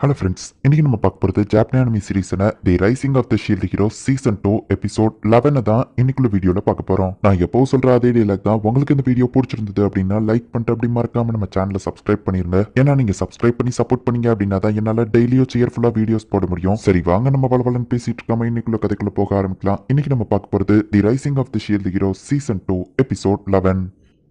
Hello friends இன்னைக்கு நம்ம பார்க்க போகிறது ஜாப்பனியானமி சீரீஸான the rising of the shield hero season two episode லெவனை தான் இன்னைக்குள்ள வீடியோவில் பார்க்க போகிறோம் நான் எப்போ சொல்கிற அதே டீலாக் தான். உங்களுக்கு இந்த வீடியோ பிடிச்சிருந்தது அப்படின்னா லைக் பண்ணிட்டு அப்படி மறக்காம நம்ம சேனலை சப்ஸ்கிரைப் பண்ணிருங்க. ஏன்னா நீங்கள் சப்ஸ்கிரைப் பண்ணி சப்போர்ட் பண்ணீங்க அப்படின்னா தான் என்னால் டெய்லியும் சியர்ஃபுல்லாக வீடியோஸ் போட முடியும். சரி வாங்க நம்ம வளவலன்னு பேசிட்டு இருக்காம இன்னைக்குள்ள கதைக்குள்ள போக ஆரம்பிக்கலாம். இன்னைக்கு நம்ம பார்க்க போகிறது the rising of the shield hero season two episode eleven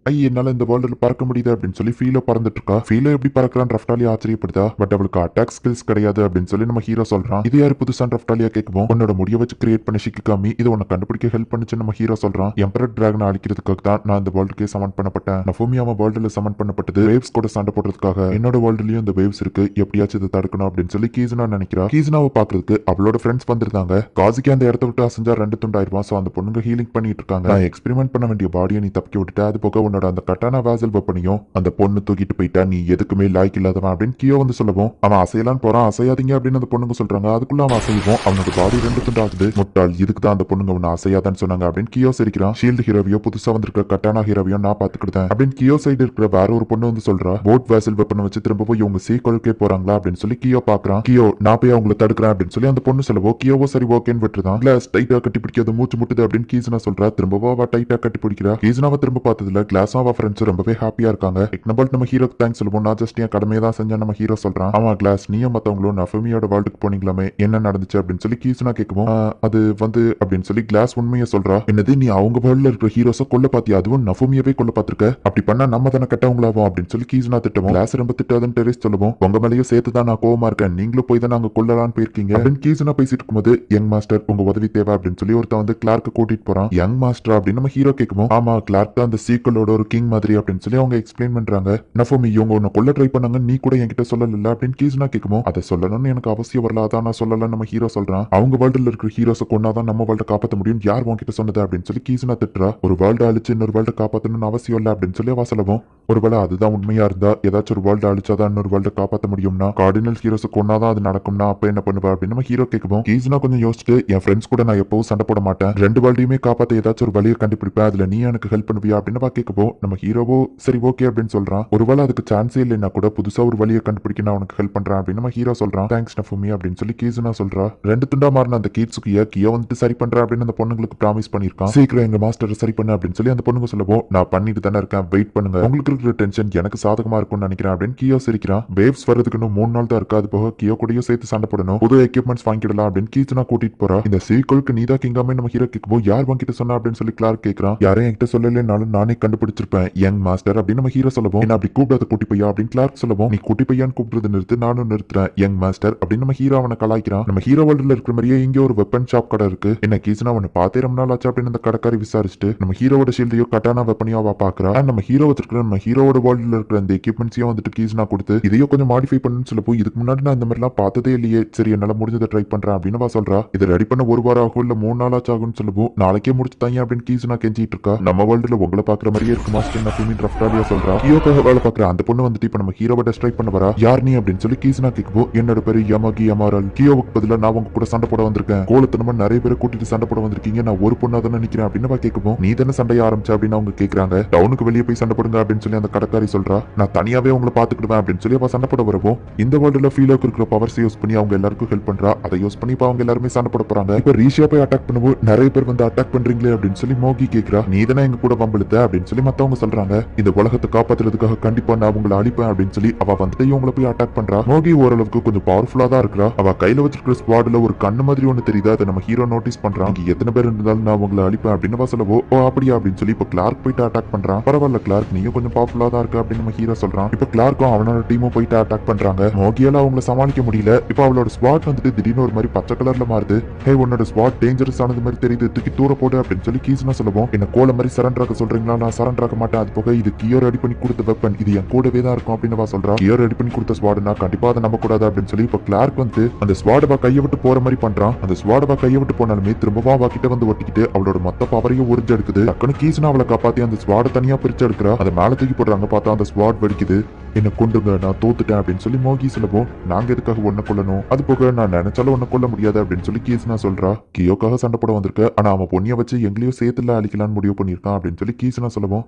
ஐ என்னால இந்த வேர்ல்டுல பறக்க முடியுது அப்படின்னு சொல்லி ஃபீலோ பறந்துட்டு இருக்கா ஃபீலோ எப்படி பறக்கிறான் ரஃப்டாலி ஆச்சரியப்படுதா? பட் அவளுக்கு அட்டாக் ஸ்கில்ஸ் கிடையாது அப்படின்னு சொல்லி நம்ம ஹீரோ சொல்றான். இது யாரு புதுசான் ரஃப்டாலியா கேட்கும்? உன்னோட முடிய வச்சு கிரியேட் பண்ண சிக்கிக்காமி இது உன்னை கண்டுபிடிக்க ஹெல்ப் பண்ணுச்சு நம்ம ஹீரோ சொல்றான். எம்பரட் டிராகனை அழிக்கிறதுக்காக தான் நான் இந்த வேர்ல்டுக்கே சமன் பண்ணப்பட்டேன். நான் அவன் வேர்ல்டுல சமன் பண்ணப்பட்டது வேவ்ஸ் கூட சண்டை போடுறதுக்காக. என்னோட வேர்ல்டுலயும் இந்த வேவ்ஸ் இருக்கு. எப்படியாச்சும் இதை தடுக்கணும் அப்படின்னு சொல்லி கீசனா நினைக்கிறா. கீசனாவை பாக்குறதுக்கு அவளோட ஃப்ரெண்ட்ஸ் வந்திருந்தாங்க. காசிக்கு அந்த இடத்த விட்டு அசைஞ்சா ரெண்டு துண்டாயிருவான் சோ அந்த பொண்ணுங்க ஹீலிங் பண்ணிட்டு இருக்காங்க. நான் எக்ஸ்பெரிமெண்ட் பண்ண வேண்டிய பாடியை நீ தப்பிக்க விட்டுட்டு. அது போக உன்னோட அந்த கட்டான வாசல் வெப்பனையும் அந்த பொண்ணு தூக்கிட்டு போயிட்டா நீ எதுக்குமே லாய்க்கு இல்லாதவன் அப்படின்னு கியோ வந்து சொல்லவும் அவன் அசையலான்னு போறான் அசையாதீங்க அப்படின்னு அந்த பொண்ணுங்க சொல்றாங்க. அதுக்குள்ள அவன் அசைவோம் அவனோட பாடி ரெண்டு துண்டாகுது முட்டாள் இதுக்கு தான் அந்த பொண்ணுங்க உன்னை அசையாதான்னு சொன்னாங்க அப்படின்னு கியோ சிரிக்கிறான். ஷீல்டு ஹீரோவியோ புதுசா வந்திருக்க கட்டானா ஹீரோவியோ நான் பாத்துக்கிட்டேன் அப்படின்னு கியோ சைடு இருக்கிற வேற ஒரு பொண்ணு வந்து சொல்றா. போட் வாசல் வெப்பனை வச்சு திரும்ப போய் இவங்க சீக்கொழுக்கே போறாங்களா அப்படின்னு சொல்லி கியோ பாக்குறான் கியோ நான் போய் அவங்கள தடுக்கிறேன் அப்படின்னு சொல்லி அந்த பொண்ணு சொல்லவோ கியோவோ சரி ஓகேன்னு விட்டுருதான் இல்ல டைட்டா கட்டி பிடிக்காது மூச்சு முட்டுது அப்படின்னு கீசனா சொல்றா. திரும்பவோ அவ டைட்டா கட்டி பிடிக்கிறா கீசனாவை திரும்ப பார்த்ததுல கிளாஸும் அவ ஃப்ரெண்ட்ஸ் ரொம்பவே ஹாப்பியா இருக்காங்க. இக்னபல் நம்ம ஹீரோக்கு தேங்க்ஸ் சொல்லுவோம். நான் ஜஸ்ட் என் கடமையை தான் செஞ்சா நம்ம ஹீரோ சொல்றான். ஆமா கிளாஸ் நீயும் மத்தவங்களும் நஃபமியோட வேர்ல்டுக்கு போனீங்களாமே. என்ன நடந்துச்சு அப்படின்னு சொல்லி கீசுனா கேட்கவும். அது வந்து அப்படின்னு சொல்லி கிளாஸ் உண்மையை சொல்றா. என்னது நீ அவங்க வேர்ல்ட்ல இருக்கிற ஹீரோஸை கொல்ல பாத்தியா? அதுவும் நஃபமியவே கொல்ல பாத்திருக்க? அப்படி பண்ணா நம்ம தானே கெட்டவங்களாவோம் அப்படின்னு சொல்லி கீசுனா திட்டவும். கிளாஸ் ரொம்ப திட்டாதுன்னு டெரிஸ் சொல்லுவோம். உங்க மேலேயும் சேர்த்து தான் நான் கோவமா இருக்கேன். நீங்களும் போய் தான் நாங்க கொல்லலாம்னு போயிருக்கீங்க. அப்படின்னு கீசுனா பேசிட்டு இருக்கும்போது யங் மாஸ்டர் உங்க உதவி தேவை அப்படின்னு சொல்லி ஒருத்தன் வந்து கிளார்க்கு கூட்டிட்டு போறான். யங் மாஸ்டர் அப்படின்னு நம்ம ஹீரோ கேட்கும் ஆமா கிளார்க் தான் அந்த சீக்கிளோட ஒரு கிங் மாதிரி அப்படின்னு சொல்லி அவங்க எக்ஸ்பிளைன் பண்றாங்க. நஃபோமி இவங்க உன்னை கொல்ல ட்ரை பண்ணாங்க நீ கூட என்கிட்ட சொல்லல அப்படின்னு கீஸ்னா கேட்கவும் அதை சொல்லணும்னு எனக்கு அவசியம் வரல அதான் நான் சொல்லல நம்ம ஹீரோ சொல்றான். அவங்க வேர்ல்டுல இருக்கிற ஹீரோஸை கொண்டாதான் நம்ம வேர்ல்ட காப்பாத்த முடியும் யார் உன்கிட்ட சொன்னது? அப்படின்னு சொல்லி கீஸ்னா திட்டுறா. ஒரு வேர்ல்டு அழிச்சு இன்னொரு வேர்ல்ட காப்பாத்தணும்னு அவசியம் இல்லை அப்படின்னு சொல்லி அவ சொல்லவும் ஒருவேளை அதுதான் உண்மையா இருந்தா ஏதாச்சும் ஒரு வேர்ல்டு அழிச்சாதான் இன்னொரு வேர்ல்ட காப்பாத்த முடியும்னா கார்டினல் ஹீரோஸ் கொண்டாதான் அது நடக்கும்னா அப்ப என்ன பண்ணுவா? அப்படின்னு நம்ம ஹீரோ கேட்கவும் கீசனா கொஞ்சம் யோசிச்சுட்டு என் ஃப்ரெண்ட்ஸ் கூட நான் எப்பவும் சண்டை போட மாட்டேன். ரெண்டு வேர்ல்டையுமே காப்பாத்த ஏதாச்சும் ஒரு வழியை கண்டுபிடிப்பேன். அதுல நீ எனக்கு ஹெல்ப் பண்ணுவியா? அப்படின்னு பா கேட்கவும் நம்ம ஹீரோவோ சரி ஓகே அப்படின்னு சொல்றான். ஒருவேளை அதுக்கு சான்ஸே இல்லைன்னா கூட புதுசா ஒரு வழியை கண்டுபிடிக்க நான் உனக்கு ஹெல்ப் பண்றேன் அப்படின்னு நம்ம ஹீரோ சொல்றான். தேங்க்ஸ் நஃபுமி அப்படின்னு சொல்லி கீசுனா சொல்றா. ரெண்டு துண்டா மாறின அந்த கீட்ஸுக்கு கியோ வந்துட்டு சரி பண்றேன் அப்படின்னு அந்த பொண்ணுங்களுக்கு ப்ராமிஸ் பண்ணிருக்கான் சீக்கிரம் எங்க மாஸ்டர் சரி பண்ணு அப்படின்னு சொல்லி அந்த பொண்ணுங்க சொல்லவோ நான் பண்ணிட்டு தானே இருக்கேன். வெயிட் பண்ணுங்க. உங்களுக்கு இருக்கிற டென்ஷன் எனக்கு சாதகமா இருக்கும்னு நினைக்கிறேன் அப்படின்னு கியோ சிரிக்கிறான். வேவ்ஸ் வர்றதுக்கு இன்னும் மூணு நாள் தான் இருக்கு அது போக கியோ கூடயும் சேர்த்து சண்டை போடணும். புது எக்யூப்மெண்ட்ஸ் வாங்கிடலாம் அப்படின்னு கீச்சுனா கூட்டிட்டு போறா. இந்த சீக்குளுக்கு நீதா கிங்காமே நம்ம ஹீரோ கேட்கும் யார் வாங்கிட்டு சொன்னா? அப்படின்னு சொல்லி கிளார்க் கேட்கறான். யாரும் என்கிட்ட சொல்லலைனாலும் நானே கண்டுபிடிச்சிருப்பேன் யங் மாஸ்டர்? அப்படின்னு நம்ம ஹீரோ சொல்லவும். என்ன அப்படி கூப்பிடாத குட்டி பையா? அப்படின்னு கிளார்க் சொல்லவும். நீ குட்டி பையான்னு கூப்பிடுறது நிறுத்து நானும் நிறுத்துறேன். Young master? அப்படின்னு நம்ம ஹீரோ அவனை கலாய்க்கிறான். நம்ம ஹீரோ வேர்ல்டுல இருக்கிற மாதிரியே இங்கே ஒரு வெப்பன் ஷாப் கடை இருக்கு. என்ன கீசுனா அவனை பார்த்தே ரொம்ப நாள் ஆச்சு? அப்படின்னு அந்த கடைக்காரி விசாரிச்சுட்டு நம்ம ஹீரோட ஷீல்டையோ கட்டான வெப்பனையோ அவ பாக்குறா. நம்ம ஹீரோ வச்சிருக்கிற நம்ம ஹீரோவோட வேர்ல்டுல இருக்கிற அந்த எக்யூப்மெண்ட்ஸையும் வந்துட்டு கீசுனா கொடுத்து இதையோ கொஞ்சம் மாடிஃபை பண்ணுன்னு சொல்லப்போ இதுக்கு முன்னாடி நான் இந்த மாதிரிலாம் பார்த்ததே இல்லையே. சரி என்னால முடிஞ்சதை ட்ரை பண்றேன் அப்படின்னு வா சொல்றா. இதை ரெடி பண்ண ஒரு வாரம் ஆகும் இல்ல மூணு நாள் ஆச்சு ஆகும்னு சொல்லப்போ நாளைக்கே முடிச்சு தாங்க அப்படின்னு கீசுனா கெஞ்சிட்டு இருக்கா. நம்ம வேர்ல்டுல உங்களை பாக்குற மாதிரியே இருக்கு மாஸ்டர் நஃபிமி ரஃப்டாலியா சொல்றா. கியோக்காக வேலை பாக்குற அந்த பொண்ணு வந்துட்டு இப்ப நம்ம ஹீரோவை டெஸ்ட்ரை பண்ண வரா. யார் நீ அப்படின்னு சொல்லி கீசனா கேட்கவோ என்னோட பேரு யமகி யமாரல் கியோவுக்கு பதிலா நான் உங்க கூட சண்டை போட வந்திருக்கேன். கோலத்தனமா நிறைய பேரை கூட்டிட்டு சண்டை போட வந்திருக்கீங்க. நான் ஒரு பொண்ணா தானே நிக்கிறேன் அப்படின்னு கேக்குவோம் கேட்கவும் நீ தானே சண்டைய ஆரம்பிச்ச அப்படின்னு அவங்க கேக்குறாங்க. டவுனுக்கு வெளியே போய் சண்டை போடுங்க அப்படின்னு சொல்லி அந்த கடைக்காரி சொல்றா. நான் தனியாவே உங்களை பாத்துக்கிடுவேன் அப்படின்னு சொல்லி அவ சண்டை போட வரவும் இந்த வேர்ல்டுல ஃபீலோக்கு இருக்கிற பவர்ஸ் யூஸ் பண்ணி அவங்க எல்லாருக்கும் ஹெல்ப் பண்றா. அதை யூஸ் பண்ணி இப்ப அவங்க எல்லாருமே சண்டை போட போறாங்க. இப்ப ரீஷியா போய் அட்டாக் பண்ணுவோம் நிறைய பேர் வந்து அட்டாக் பண்றீங்களே அப்படின்னு சொல்லி மோகி கேக்குறா. நீ தானே எங்க கூட வம்பிழுத்த அப்படின்னு சொல்லி மத்தவங்க சொல்றாங்க இந்த உலகத்தை காப்பாத்துறதுக்காக கண்டிப்பா நான் உங்களை அழிப்பேன் அப்படின்னு சொல்லி அவ வந்துட்டு இவங்களை போய் அட்டாக் பண்றா. நோகி ஓரளவுக்கு கொஞ்சம் பவர்ஃபுல்லா தான் இருக்கிறா. அவ கையில வச்சிருக்கிற ஸ்குவாட்ல ஒரு கண்ணு மாதிரி ஒண்ணு தெரியுதா. அதை நம்ம ஹீரோ நோட்டீஸ் பண்றான் இங்க எத்தனை பேர் இருந்தாலும் நான் உங்களை அழிப்பேன் அப்படின்னு அவ சொல்லவோ ஓ அப்படியா அப்படின்னு சொல்லி இப்ப கிளார்க் போயிட்டு அட்டாக் பண்றான் பரவாயில்ல கிளார்க் நீயும் கொஞ்சம் பவர்ஃபுல்லா தான் இருக்கு அப்படின்னு நம்ம ஹீரோ சொல்றான். இப்ப கிளார்க்கும் அவனோட டீமும் போயிட்டு அட்டாக் பண்றாங்க. நோகியால அவங்களை சமாளிக்க முடியல. இப்ப அவளோட ஸ்வாட் வந்துட்டு திடீர்னு ஒரு மாதிரி பச்சை கலர்ல மாறுது. ஹே உன்னோட ஸ்வாட் டேஞ்சரஸ் ஆனது மாதிரி தெரியுது. தூக்கி தூர போடு அப்படின்னு சொல்லி கீஸ்னா சொல்லுவோம் என்ன கோல மாதிரி சரண்டர் ஆக சொல்றீங்களா? நான் சரண்டர் ஆக மாட்டேன். அது போக இது கியோ ரெடி பண்ணி கொடுத்த வெப்பன் இது என் கூடவே தான் இருக்கும் அப்படின்னு வா சொல்றா. கியோ ரெடி பண்ணி கொடுத்த ஸ்வாடுனா கண்டிப்பா அதை நம்ப கூடாது அப்படின்னு சொல்லி இப்ப கிளார்க் வந்து அந்த ஸ்வாடவா கையை விட்டு போற மாதிரி பண்றான். அந்த ஸ்வாடவா கையை விட்டு போனாலுமே திரும்பவா அவ கிட்ட வந்து ஒட்டிக்கிட்டு அவளோட மொத்த பவரையும் உறிஞ்சு எடுக்குது. டக்குனு கீஸ்னா அவளை காப்பாத்தி அந்த ஸ்வாட தனியா பிரிச்சு எடுக்கிறா. அதை மேல தூக்கி போடுறாங்க. பார்த்தா அந்த ஸ்வாட் வெடிக்குது. என்ன கொண்டுங்க நான் தோத்துட்டேன் அப்படின்னு சொல்லி மோகி சொல்லவும் நாங்க எதுக்காக ஒன்ன கொல்லணும்? அது போக நான் நினைச்சாலும் ஒன்ன கொல்ல முடியாது அப்படின்னு சொல்லி கீஸ்னா சொல்றா. கியோக்காக சண்டை போட வந்திருக்க. ஆனா அவன் பொண்ணிய வச்சு எங்களையும் சேர்த்துல அழிக்கலாம்னு முடிவு பண்ணியிருக்கான் அப்படின்னு சொல்லி கீஸ்னா சொல்லவும்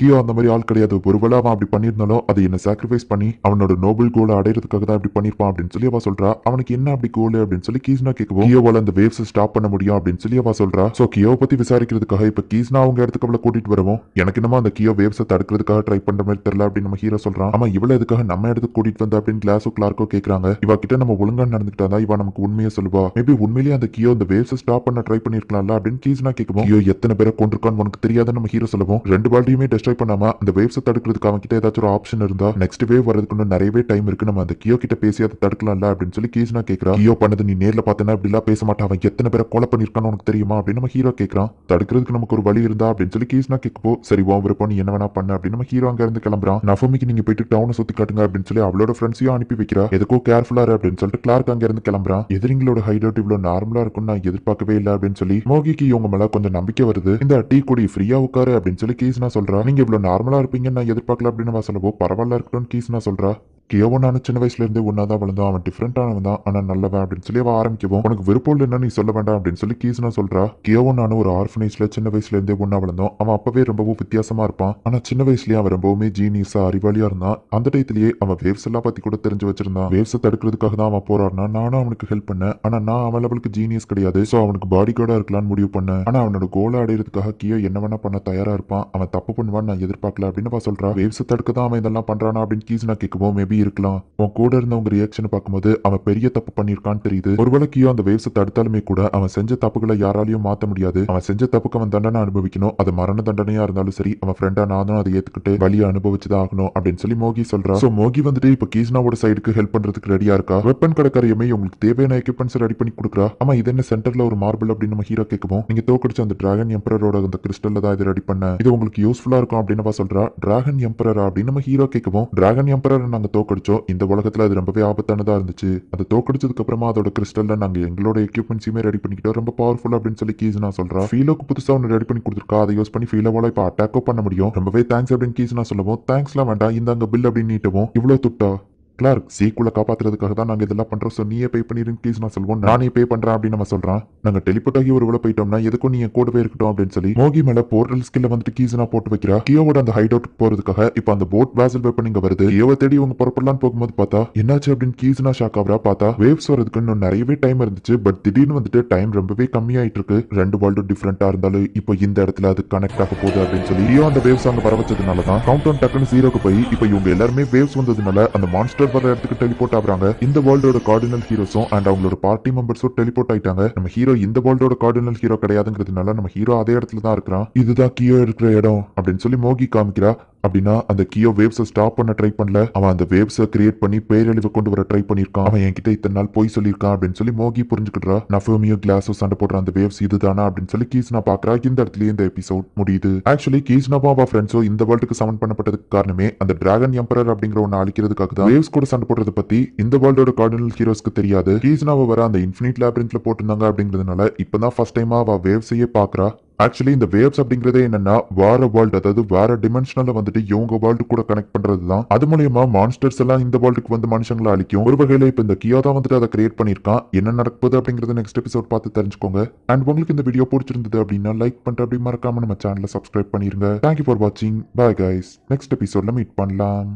கியோ அந்த மாதிரி ஆள் கிடையாது. ஒருவேளை அவன் அப்படி பண்ணியிருந்தாலும் அதை என்ன சாக்ரிஃபைஸ் பண்ணி அவனோட நோபல் கோலை அடையிறதுக்காக தான் அப்படி பண்ணிருப்பான் அப்படின்னு சொல்லி அவ சொல்றா. அவனுக்கு என்ன அப்படி கோல் அப்படின்னு சொல்லி கீஸ்னா கேட்கவும் கியோவால அந்த வேவ்ஸ் ஸ்டாப் பண்ண முடியும் அப்படின்னு சொல்லி அவ சொல்றா. சோ கியோ பத்தி விசாரிக்கிறதுக்காக இப்ப கீஸ்னா அவங்க இடத்துக்கு அவளை கூட்டிட்டு வரவும் எனக்கு என்னமோ அந்த கியோ வேவ்ஸை தடுக்கிறதுக்காக ட்ரை பண்ற மாதிரி தெரியல அப்படின்னு நம்ம ஹீரோ சொல்றான். ஆமா இவ்வளவு எதுக்காக நம்ம இடத்துக்கு கூட்டிட்டு வந்தா அப்படின்னு கிளாஸோ கிளார்க்கோ கேக்குறாங்க. இவ கிட்ட நம்ம ஒழுங்கா நடந்துக்கிட்டா தான் இவ நமக்கு உண்மையை சொல்லுவா. மேபி உண்மையிலேயே அந்த கியோ அந்த வேவ்ஸை ஸ்டாப் பண்ண ட்ரை பண்ணிருக்கலாம்ல அப்படின்னு கீஸ்னா கேட்கவும் கியோ எத்தனை பேரை கொண்டிருக்கான்னு உனக்கு தெரியாத நம்ம ஹீரோ சொல்லுவோம். ரெண்டு பால்டியுமே டிஸ்ட்ராய் பண்ணாம அந்த வேவ்ஸை தடுக்கிறதுக்கு அவங்க கிட்ட ஏதாச்சும் ஒரு ஆப்ஷன் இருந்தா நெக்ஸ்ட் வேவ் வரதுக்கு இன்னும் நிறையவே டைம் இருக்கு. நம்ம அந்த கியோ கிட்ட பேசி அதை தடுக்கலாம்ல அப்படின்னு சொல்லி கீஸ்னா கேக்குறா கியோ பண்ணது நீ நேர்ல பார்த்தனா அப்படி எல்லாம் பேச மாட்டான். அவன் எத்தனை பேரை கொலை பண்ணிருக்கான்னு உனக்கு தெரியுமா அப்படின்னு நம்ம ஹீரோ கேக்குறான். தடுக்கிறதுக்கு நமக்கு ஒரு வழி இருந்தா அப்படின்னு சொல்லி கீஸ்னா கேட்கப்போ சரி உன் விருப்பம் நீ என்ன வேணா பண்ண அப்படின்னு நம்ம ஹீரோ அங்க இருந்து கிளம்புறான். நஃபமிக்கு நீங்க போயிட்டு டவுனை சுத்தி காட்டுங்க அப்படின்னு சொல்லி அவளோட ஃப்ரெண்ட்ஸையும் அனுப்பி வைக்கிறா. எதுக்கோ கேர்ஃபுல்லா அப்படின்னு சொல்லிட்டு கிளார்க் அங்க இருந்து கிளம்புறான். எதிரிங்களோட ஹைட் அவுட் இவ்வளவு நார்மலா இருக்கும் நான் எதிர்பார்க்கவே இல்லை அப்படின்னு சொல்லி மோகிக்கு இவங்க மேல கொஞ்சம் நம்பிக்கை வருது. இந்த டீ குடி ஃப்ரீயா உட்காரு அப்படின்னு சொல்லி கீஸ்னா சொல்றான் நீங்கள் இவ்வளோ நார்மலாக இருப்பீங்கன்னு நான் எதிர்பார்க்கல அப்படின்னு அவ சொல்லவோ பரவாயில்ல இருக்கட்டும் நான் சொல்கிறா கியோவோ நானும் சின்ன வயசுல இருந்தே தான் வளர்ந்தோம். அவன் டிஃப்ரெண்டானவன் தான். ஆனா நல்லவன் அப்படின்னு சொல்லி அவ ஆரம்பிக்கவும் உனக்கு விருப்பம் இல்லைன்னா நீ சொல்ல வேண்டாம் அப்படின்னு சொல்லி கீஸ்னா சொல்றா. கியோவோ நானும் ஒரு ஆர்ஃபனேஜ்ல சின்ன வயசுல இருந்தே ஒன்னா வளர்ந்தோம். அவன் அப்பவே ரொம்பவும் வித்தியாசமா இருப்பான். ஆனா சின்ன வயசுலயே அவன் ரொம்பவுமே ஜீனியஸா அறிவாளியா இருந்தான். அந்த டயத்திலேயே அவன் வேவ்ஸ் எல்லாம் பத்தி கூட தெரிஞ்சு வச்சிருந்தான். வேவ்ஸை தடுக்கிறதுக்காக தான் அவன் போராடினா நானும் அவனுக்கு ஹெல்ப் பண்ணேன். ஆனா நான் அவன் லெவலுக்கு ஜீனியஸ் கிடையாது. சோ அவனுக்கு பாடி கார்டா இருக்கலாம்னு முடிவு பண்ணேன். ஆனா அவனோட கோலை அடையிறதுக்காக கியோ என்ன வேணா பண்ண தயாரா இருப்பான். அவன் தப்பு பண்ணுவான்னு நான் எதிர்பார்க்கல அப்படின்னு அவ சொல்கிறான் வேவ்ஸை தடுக்க தான் அவன் இதெல்லாம் பண்றானா அப்படின்னு கீஸ் நான் கேட்கவும் மேபி இருக்கலாம். உன் கூட இருந்தவங்க ரியாக்ஷன் பார்க்கும்போது அவன் பெரிய தப்பு பண்ணியிருக்கான்னு தெரியுது. ஒருவேளை கியோ அந்த வேவ்ஸை தடுத்தாலுமே கூட அவன் செஞ்ச தப்புகளை யாராலையும் மாத்த முடியாது. அவன் செஞ்ச தப்புக்கு அவன் தண்டனை அனுபவிக்கணும். அது மரண தண்டனையா இருந்தாலும் சரி அவன் ஃப்ரெண்டா நானும் அதை ஏத்துக்கிட்டு வழியை அனுபவிச்சுதான் ஆகணும் அப்படின்னு சொல்லி மோகி சொல்றா. சோ மோகி வந்துட்டு இப்ப கீஸ்னாவோட சைடுக்கு ஹெல்ப் பண்றதுக்கு ரெடியா இருக்கா? வெப்பன் கடைக்காரையுமே உங்களுக்கு தேவையான எக்யூப்மெண்ட்ஸ் ரெடி பண்ணி கொடுக்குறா? ஆமா இது என்ன சென்டர்ல ஒரு மார்பிள் அப்படின்னு நம்ம ஹீரோ கேட்கவும். நீங்க தோக்கடிச்ச அந்த டிராகன் எம்பரரோட அந்த கிறிஸ்டல்ல தான் இது ரெடி பண்ண. இது உங்களுக்கு யூஸ்ஃபுல்லா இருக்கும் அப்படின்னு சொல்றா. டிராகன் எம்பரரா அப்படின்னு நம்ம ஹீரோ கேட்கவும். டிராகன் எம்பரர் நாங்க தோக்கடிச்சோம். இந்த உலகத்தில் அது ரொம்பவே ஆபத்தானதாக இருந்துச்சு. அதை தோக்கடிச்சதுக்கு அப்புறமா அதோட கிறிஸ்டல்ல நாங்கள் எங்களோட எக்யூப்மெண்ட்ஸுமே ரெடி பண்ணிக்கிட்டோம். ரொம்ப பவர்ஃபுல் அப்படின்னு சொல்லி கீஸ் நான் சொல்றேன் ஃபீலோக்கு புதுசாக ஒன்று ரெடி பண்ணி கொடுத்துருக்கா. அதை யூஸ் பண்ணி ஃபீலோவால இப்போ அட்டாக்கோ பண்ண முடியும். ரொம்பவே தேங்க்ஸ் அப்படின்னு கீஸ் நான் சொல்லுவோம் தேங்க்ஸ்லாம் வேண்டாம். இந்த பில் அப்படின்னு நீட்டவும். இவ்வளோ துட்டா? கிளார்க் சீக்குள்ள காப்பாத்துறதுக்காக தான் நாங்க இதெல்லாம் பண்றோம். ஸோ நீயே பே பண்ணிருங்க ப்ளீஸ் நான் சொல்லுவோம். நானே பே பண்றேன் அப்படின்னு நம்ம சொல்றான். நாங்க டெலிபோர்ட் ஆகி ஒரு வேலை போயிட்டோம்னா எதுக்கும் நீ கூட கூடவே இருக்கட்டும் அப்படின்னு சொல்லி மோகி மேல போர்ட்டல் ஸ்கில்ல வந்துட்டு கீஸ்னா போட்டு வைக்கிறா. கியோவோட அந்த ஹைட் அவுட் போறதுக்காக இப்போ அந்த போட் வேசல் வெப்பன் இங்க வருது. கியோவை தேடி உங்க புறப்படலாம் போகும்போது பார்த்தா என்னாச்சு அப்படின்னு கீஸ்னா ஷாக் ஆகுறா. பார்த்தா வேவ்ஸ் வரதுக்கு இன்னும் நிறையவே டைம் இருந்துச்சு. பட் திடீர்னு வந்துட்டு டைம் ரொம்பவே கம்மியாயிட்டு இருக்கு. ரெண்டு வேர்ல்டும் டிஃப்ரெண்டா இருந்தாலும் இப்போ இந்த இடத்துல அது கனெக்ட் ஆக போகுது அப்படின்னு சொல்லி கியோ அந்த வேவ்ஸ் அங்க வர வச்சதுனால தான் கவுண்ட் டவுன் டக்குன்னு ஜீரோக்கு போய் இப்போ இவங்க எல்லாருமே வேவ்ஸ் வந்ததுனால அந்த மான்ஸ்டர் வர இடத்துக்கு டெலிபோர்ட் ஆகுறாங்க. இந்த வேர்ல்டோட கார்டினல் ஹீரோஸும் அண்ட் அவங்களோட பார்ட்டி மெம்பர்ஸும் டெலிபோர்ட் ஆயிட்டாங்க. நம்ம ஹீரோ இந்த வேர்ல்டோட கார்டினல் ஹீரோ கிடையாதுங்கிறதுனால நம்ம ஹீரோ அதே இடத்துல தான் இருக்கிறான். இதுதான் கியோ இருக்கிற இடம் அப்படின்னு சொல்லி மோகி காமிக்கிறா. அப்படின்னா அந்த கியோ வேவ்ஸை ஸ்டாப் பண்ண ட்ரை பண்ணல. அவன் அந்த வேவ்ஸை கிரியேட் பண்ணி பேரழிவு கொண்டு வர ட்ரை பண்ணியிருக்கான் அவன் என்கிட்ட இத்தனை நாள் போய் சொல்லியிருக்கான் அப்படின்னு சொல்லி மோகி புரிஞ்சுக்கிட்டா நஃபோமியோ கிளாஸோ சண்டை போடுற அந்த வேவ்ஸ் இதுதானா அப்படின்னு சொல்லி கீஸ்னா பாக்குறா. இந்த இடத்துலயே இந்த எபிசோட் முடியுது. ஆக்சுவலி கீஸ்னாவும் அவ ஃப்ரெண்ட்ஸோ இந்த வேர்ல்டுக்கு சமன் பண்ணப்பட்டதுக்கு காரணமே அந்த டிராகன் எம்பரர் அப்படிங்கிற ஒன்னு அழிக்கிறதுக்காக தான். வேவ்ஸ் கூட சண்டை போடுறத பத்தி இந்த வேர்ல்டோட கார்டினல் ஹீரோஸ்க்கு தெரியாது. கீஸ்னாவை வர அந்த இன்ஃபினிட் லேப்ரின்த்ல போட்டிருந்தாங்க அப்படிங்கிறதுனால இப்பதான் ஃபர்ஸ்ட் டைமா அவ வேவ்ஸையே பாக்குறா. ஆக்சுவலி இந்த வேவ்ஸ் அப்படிங்கிறது என்னன்னா வேற வேர்ல்டு அதாவது வேற டிமென்ஷனல வந்துட்டு இவங்க வேர்ல்டு கூட கனெக்ட் பண்றது தான் அது மூலியமா மான்ஸ்டர்ஸ் எல்லாம் இந்த வேர்ல்டுக்கு வந்து மனுஷங்களை அழிக்கும். ஒரு வகையில இப்ப இந்த கியோ தான் வந்துட்டு அதை கிரியேட் பண்ணிருக்கான் என்ன நடக்குது அப்படிங்கறத நெக்ஸ்ட் எபிசோட் பார்த்து தெரிஞ்சுக்கோங்க. அண்ட் உங்களுக்கு இந்த வீடியோ பிடிச்சிருந்தது அப்படின்னா லைக் பண்ணிட்டு அப்படி மறக்காம நம்ம சேனலை சப்ஸ்கிரைப் பண்ணிருங்க. தேங்க்யூ ஃபார் வாட்சிங் பாய் கைஸ் நெக்ஸ்ட் எபிசோட்ல மீட் பண்ணலாம்.